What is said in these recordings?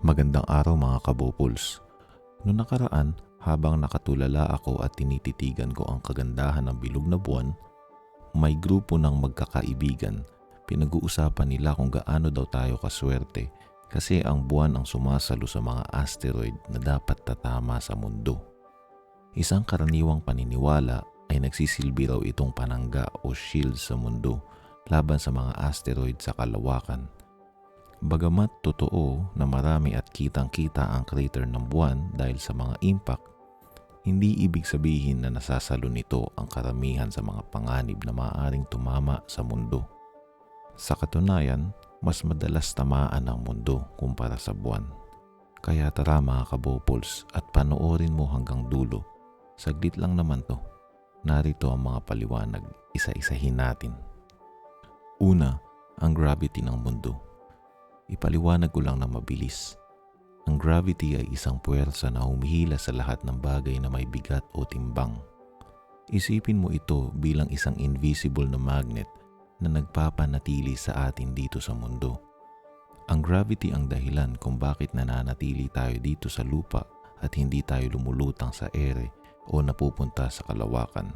Magandang araw mga kabupuls. Noong nakaraan, habang nakatulala ako at tinititigan ko ang kagandahan ng bilog na buwan, may grupo ng magkakaibigan. Pinag-uusapan nila kung gaano daw tayo kaswerte kasi ang buwan ang sumasalo sa mga asteroid na dapat tatama sa mundo. Isang karaniwang paniniwala ay nagsisilbi raw itong panangga o shield sa mundo laban sa mga asteroid sa kalawakan. Bagamat totoo na marami at kitang-kita ang crater ng buwan dahil sa mga impact, hindi ibig sabihin na nasasalo nito ang karamihan sa mga panganib na maaaring tumama sa mundo. Sa katunayan, mas madalas tamaan ang mundo kumpara sa buwan. Kaya tara mga kabopols at panoorin mo hanggang dulo. Saglit lang naman to. Narito ang mga paliwanag, isa-isahin natin. Una, ang gravity ng mundo. Ipaliwanag ko lang na mabilis. Ang gravity ay isang puwersa na humihila sa lahat ng bagay na may bigat o timbang. Isipin mo ito bilang isang invisible na magnet na nagpapanatili sa atin dito sa mundo. Ang gravity ang dahilan kung bakit nananatili tayo dito sa lupa at hindi tayo lumulutang sa ere o napupunta sa kalawakan.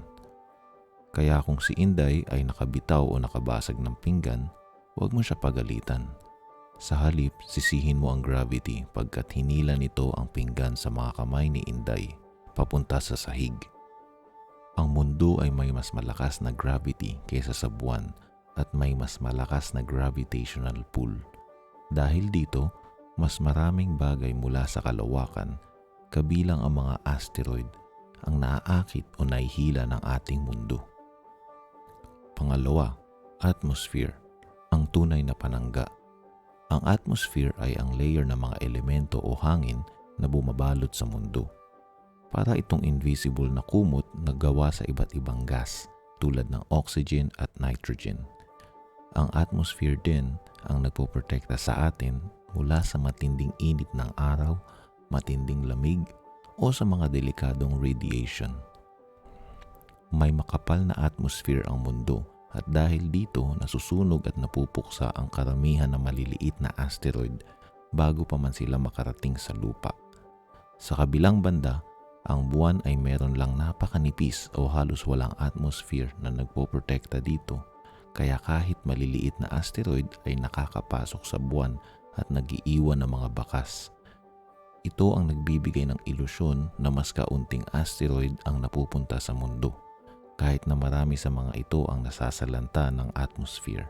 Kaya kung si Inday ay nakabitaw o nakabasag ng pinggan, huwag mo siya pagalitan. Sa halip, sisihin mo ang gravity pagkat hinila nito ang pinggan sa mga kamay ni Inday papunta sa sahig. Ang mundo ay may mas malakas na gravity kaysa sa buwan at may mas malakas na gravitational pull. Dahil dito, mas maraming bagay mula sa kalawakan, kabilang ang mga asteroid, ang naaakit o naihila ng ating mundo. Pangalawa, atmosphere, ang tunay na panangga. Ang atmosphere ay ang layer ng mga elemento o hangin na bumabalot sa mundo. Para itong invisible na kumot na gawa sa iba't ibang gas tulad ng oxygen at nitrogen. Ang atmosphere din ang nagpoprotekta sa atin mula sa matinding init ng araw, matinding lamig, o sa mga delikadong radiation. May makapal na atmosphere ang mundo at dahil dito nasusunog at napupuksa ang karamihan ng maliliit na asteroid bago pa man sila makarating sa lupa. Sa kabilang banda, ang buwan ay meron lang napakanipis o halos walang atmosphere na nagpoprotekta dito kaya kahit maliliit na asteroid ay nakakapasok sa buwan at nagiiwan ng mga bakas. Ito ang nagbibigay ng ilusyon na mas kaunting asteroid ang napupunta sa mundo kahit na marami sa mga ito ang nasasalanta ng atmosphere.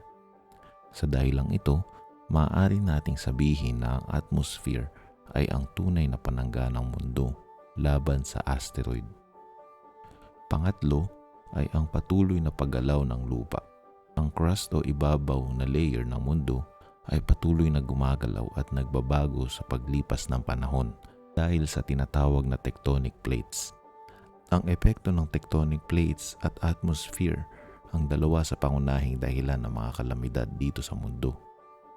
Sa dahilang ito, maaari nating sabihin na ang atmosphere ay ang tunay na panangga ng mundo laban sa asteroid. Pangatlo ay ang patuloy na paggalaw ng lupa. Ang crust o ibabaw na layer ng mundo ay patuloy na gumagalaw at nagbabago sa paglipas ng panahon dahil sa tinatawag na tectonic plates. Ang epekto ng tectonic plates at atmosphere ang dalawa sa pangunahing dahilan ng mga kalamidad dito sa mundo,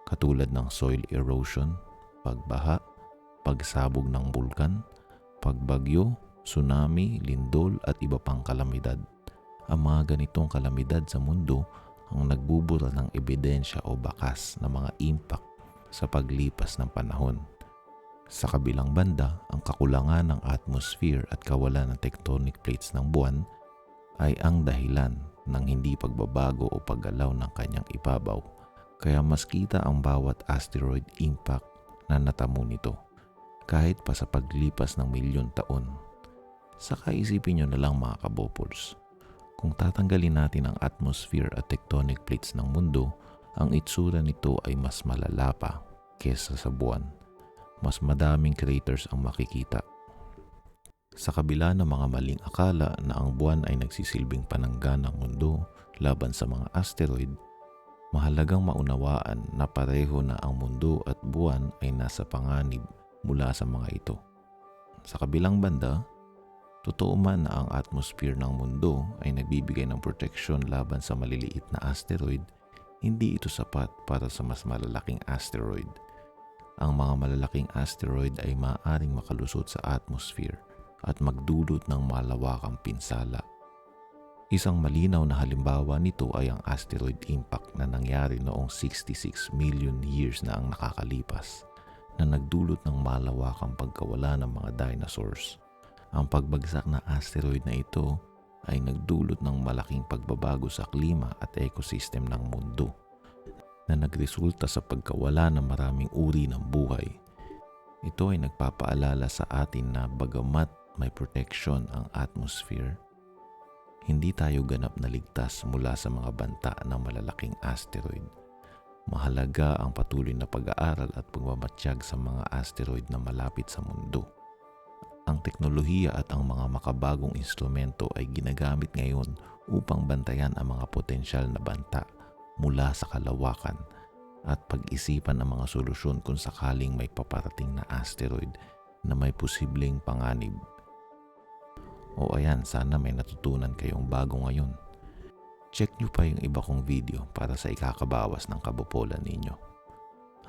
katulad ng soil erosion, pagbaha, pagsabog ng bulkan, pagbagyo, tsunami, lindol at iba pang kalamidad. Ang mga ganitong kalamidad sa mundo ang nagbubura ng ebidensya o bakas ng mga impact sa paglipas ng panahon. Sa kabilang banda, ang kakulangan ng atmosphere at kawalan ng tectonic plates ng buwan ay ang dahilan ng hindi pagbabago o paggalaw ng kanyang ibabaw kaya mas kita ang bawat asteroid impact na natamo nito kahit pa sa paglipas ng milyon taon. Saka isipin nyo na lang mga kabopols, kung tatanggalin natin ang atmosphere at tectonic plates ng mundo, ang itsura nito ay mas malala pa kesa sa buwan mas madaming craters ang makikita. Sa kabila ng mga maling akala na ang buwan ay nagsisilbing panangga ng mundo laban sa mga asteroid, mahalagang maunawaan na pareho na ang mundo at buwan ay nasa panganib mula sa mga ito. Sa kabilang banda, totoo man na ang atmosphere ng mundo ay nagbibigay ng proteksyon laban sa maliliit na asteroid, hindi ito sapat para sa mas malalaking asteroid – ang mga malalaking asteroid ay maaaring makalusot sa atmosphere at magdulot ng malawakang pinsala. Isang malinaw na halimbawa nito ay ang asteroid impact na nangyari noong 66 million years na ang nakakalipas na nagdulot ng malawakang pagkawala ng mga dinosaurs. Ang pagbagsak na asteroid na ito ay nagdulot ng malaking pagbabago sa klima at ecosystem ng mundo na nagresulta sa pagkawala ng maraming uri ng buhay. Ito ay nagpapaalala sa atin na bagamat may protection ang atmosphere, hindi tayo ganap na ligtas mula sa mga banta ng malalaking asteroid. Mahalaga ang patuloy na pag-aaral at pagmamatsyag sa mga asteroid na malapit sa mundo. Ang teknolohiya at ang mga makabagong instrumento ay ginagamit ngayon upang bantayan ang mga potensyal na banta mula sa kalawakan at pag-isipan ang mga solusyon kung sakaling may paparating na asteroid na may posibleng panganib. O ayan, sana may natutunan kayong bago ngayon. Check nyo pa yung iba kong video para sa ikakabawas ng kabopolan ninyo.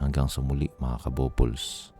Hanggang sa muli mga kabopols.